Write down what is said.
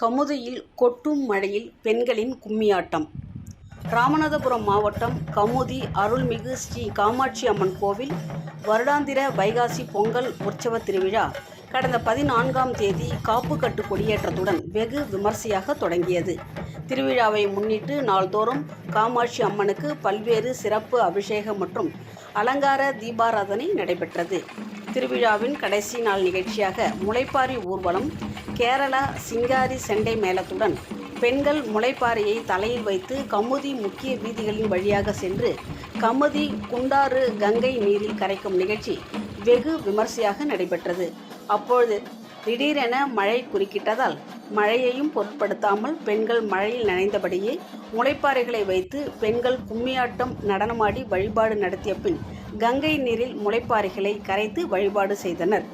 கமுதியில் கொட்டும் மழையில் பெண்களின் கும்மியாட்டம். ராமநாதபுரம் மாவட்டம் கமுதி அருள்மிகு ஸ்ரீ காமாட்சி அம்மன் கோவில் வருடாந்திர வைகாசி பொங்கல் உற்சவ திருவிழா கடந்த பதினான்காம் தேதி காப்புக்கட்டு கொடியேற்றத்துடன் வெகு விமர்சையாக தொடங்கியது. திருவிழாவை முன்னிட்டு நாள்தோறும் காமாட்சி அம்மனுக்கு பல்வேறு சிறப்பு அபிஷேகம் மற்றும் அலங்கார தீபாராதனை நடைபெற்றது. திருவிழாவின் கடைசி நாள் நிகழ்ச்சியாக முளைப்பாரி ஊர்வலம் கேரளா சிங்காரி செண்டை மேளத்துடன் பெண்கள் முளைப்பாறையை தலையில் வைத்து கமுதி முக்கிய வீதிகளின் வழியாக சென்று கமுதி குண்டாறு கங்கை நீரில் கரைக்கும் நிகழ்ச்சி வெகு விமர்சையாக நடைபெற்றது. அப்பொழுது திடீரென மழை குறுக்கிட்டதால் மழையையும் பொருட்படுத்தாமல் பெண்கள் மழையில் நனைந்தபடியே முளைப்பாறைகளை வைத்து பெண்கள் கும்மியாட்டம் நடனமாடி வழிபாடு நடத்திய பின் கங்கை நீரில் முளைப்பாறைகளை கரைத்து வழிபாடு செய்தனர்.